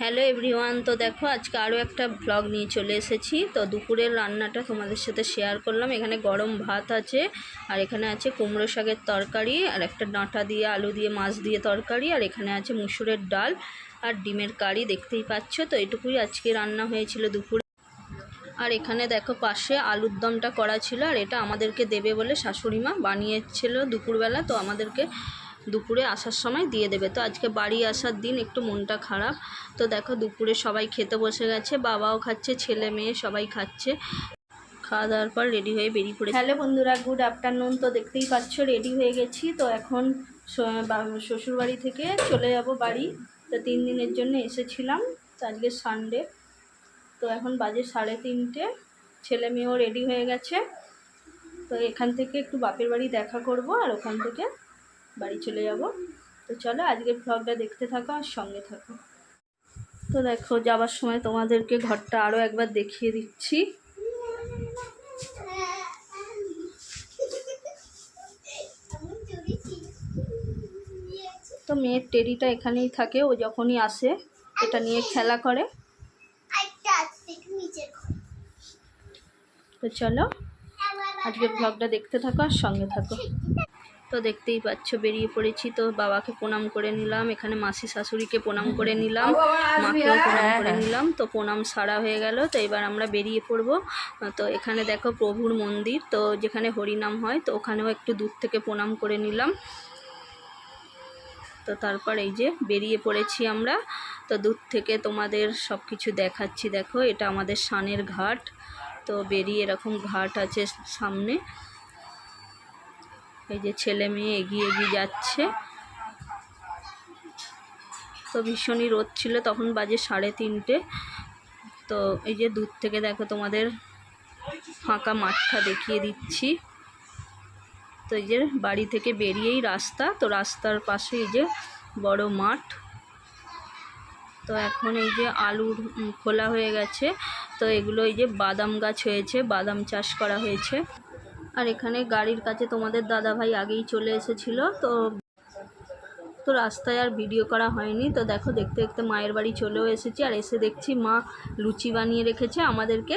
Hello everyone, তো দেখো আজকে আরও একটা ভ্লগ নিয়ে চলে এসেছি। তো দুপুরের রান্নাটা তোমাদের সাথে শেয়ার করলাম। এখানে গরম ভাত আছে, আর এখানে আছে কুমড়ো শাকের তরকারি, আর একটা ডাঁটা দিয়ে, আলু দিয়ে, মাছ দিয়ে তরকারি, আর এখানে আছে মুসুরের ডাল আর ডিমের কারি, দেখতেই পাচ্ছ। তো এটুকুই আজকে রান্না হয়েছিল দুপুরে। আর এখানে দেখো পাশে আলুর দমটা করা ছিল, আর এটা আমাদেরকে দেবে বলে শাশুড়ি মা বানিয়েছিল দুপুরবেলা। তো আমাদেরকে দুপুরে আসার সময় দিয়ে দেবে। তো আজকে বাড়ি আসার দিন একটু মনটা খারাপ। তো দেখো দুপুরে সবাই খেতে বসে গেছে, বাবাও খাচ্ছে, ছেলে মেয়ে সবাই খাচ্ছে। খাওয়া দাওয়ার পর রেডি হয়ে বেরিয়ে পড়ে হ্যালো বন্ধুরা গুড আফটারনুন তো দেখতেই পাচ্ছ রেডি হয়ে গেছি। তো এখন শ্বশুরবাড়ি থেকে চলে যাব বাড়ি। তো তিন দিনের জন্য এসেছিলাম, তো আজকে সানডে তো এখন বাজে সাড়ে তিনটে, ছেলে মেয়েও রেডি হয়ে গেছে। তো এখান থেকে একটু বাপের বাড়ি দেখা করব আর ওখান থেকে বাড়ি চলে যাব। তো চলো আজকের ভ্লগটা দেখতে থাকো আর সঙ্গে থাকো। তো দেখো যাওয়ার সময় তোমাদেরকে ঘরটা আরও একবার দেখিয়ে দিচ্ছি। তো মেয়ের টেরিটা এখানেই থাকে, ও যখনই আসে, এটা নিয়ে খেলা করে। তো চলো, আজকের ব্লগটা দেখতে থাকো আর সঙ্গে থাকো। তো দেখতেই পাচ্ছ বেরিয়ে পড়েছি তো বাবাকে প্রণাম করে নিলাম এখানে মাসি শাশুড়িকে প্রণাম করে নিলাম মাকেও প্রণাম করে নিলাম তো প্রণাম সারা হয়ে গেল তো এবার আমরা বেরিয়ে পড়ব তো এখানে দেখো প্রভুর মন্দির তো যেখানে হরিনাম হয় তো ওখানেও একটু দূর থেকে প্রণাম করে নিলাম তো তারপর এই যে বেরিয়ে পড়েছি আমরা তো দূর থেকে তোমাদের সব কিছু দেখাচ্ছি দেখো এটা আমাদের সানের ঘাট তো বেরিয়ে এরকম ঘাট আছে সামনে এই যে ছেলে মেয়ে এগিয়ে এগিয়ে যাচ্ছে। তো ভীষণই রোদ ছিল, তখন বাজে সাড়ে তিনটে। তো এই যে দূর থেকে দেখো তোমাদের ফাঁকা মাঠটা দেখিয়ে দিচ্ছি। তো এই যে বাড়ি থেকে বেরিয়েই রাস্তা, তো রাস্তার পাশে এই যে বড় মাঠ। তো এখন এই যে আলুর খোলা হয়ে গেছে, তো এগুলো এই যে বাদাম গাছ হয়েছে, বাদাম চাষ করা হয়েছে। আর এখানে গাড়ির কাছে তোমাদের দাদা ভাই আগেই চলে এসেছিল, তো তো রাস্তায় আর ভিডিও করা হয়নি। তো দেখো, দেখতে দেখতে মায়ের বাড়ি চলেও এসেছি, আর এসে দেখছি মা লুচি বানিয়ে রেখেছে, আমাদেরকে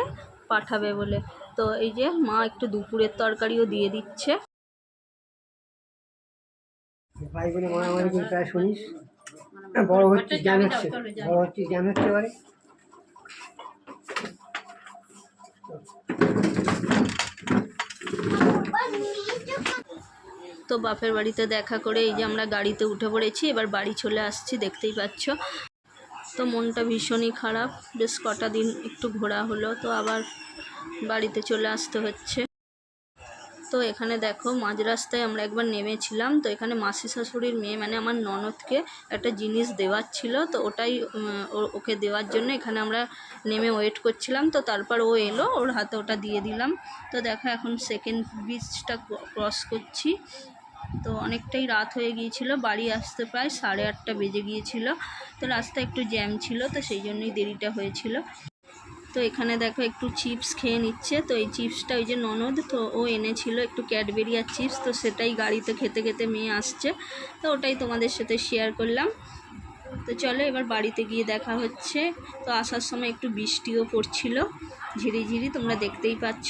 পাঠাবে বলে। তো এই যে মা একটু দুপুরের তরকারিও দিয়ে দিচ্ছে। তো বাপের বাড়িতে দেখা করে এই যে আমরা গাড়িতে উঠে পড়েছি, এবার বাড়ি চলে আসছি, দেখতেই পাচ্ছ। তো মনটা ভীষণই খারাপ, বেশ কটা দিন একটু ঘোরা হলো, তো আবার বাড়িতে চলে আসতে হচ্ছে। তো এখানে দেখো, মাঝ রাস্তায় আমরা একবার নেমেছিলাম, তো এখানে মাসি শাশুড়ির মেয়ে মানে আমার ননদকে একটা জিনিস দেওয়ার ছিল, তো ওটাই ওকে দেওয়ার জন্য এখানে আমরা নেমে ওয়েট করছিলাম, তো তারপর ও এলো, ওর হাতে ওটা দিয়ে দিলাম। তো দেখো, এখন সেকেন্ড ব্রিজটা ক্রস করছি। তো অনেকটাই রাত হয়ে গিয়েছিল, বাড়ি আসতে প্রায় সাড়ে আটটা বেজে গিয়েছিল। তো রাস্তা একটু জ্যাম ছিল, তো সেই জন্যই দেরিটা হয়েছিল। তো এখানে দেখো একটু চিপস খেয়ে নিচ্ছে, তো এই চিপসটা ওই যে ননদ, তো ও এনেছিল একটু ক্যাডবেরি আর চিপস তো সেটাই গাড়িতে খেতে খেতে মেয়ে আসছে। তো ওটাই তোমাদের সাথে শেয়ার করলাম। তো চলো এবার বাড়িতে গিয়ে দেখা হচ্ছে। তো আসার সময় একটু বৃষ্টিও পড়ছিল, ঝিরিঝিরি তোমরা দেখতেই পাচ্ছ।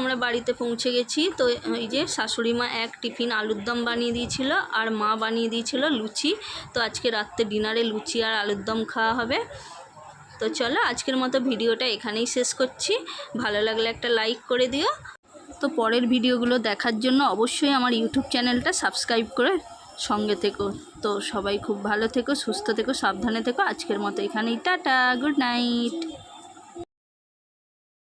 আমরা বাড়িতে পৌঁছে গেছি। তো এই যে শাশুড়ি মা এক টিফিন আলুর দম বানিয়ে দিয়েছিল আর মা বানিয়ে দিয়েছিল লুচি। তো আজকে রাত্রে ডিনারে লুচি আর আলুর দম খাওয়া হবে। তো চলো আজকের মতো ভিডিওটা এখানেই শেষ করছি। ভালো লাগলে একটা লাইক করে দিও। তো পরের ভিডিওগুলো দেখার জন্য অবশ্যই আমার ইউটিউব চ্যানেলটা সাবস্ক্রাইব করে সঙ্গে থেকো। তো সবাই খুব ভালো থেকো, সুস্থ থেকো, সাবধানে থেকো। আজকের মতো এখানেই, টাটা, গুড নাইট।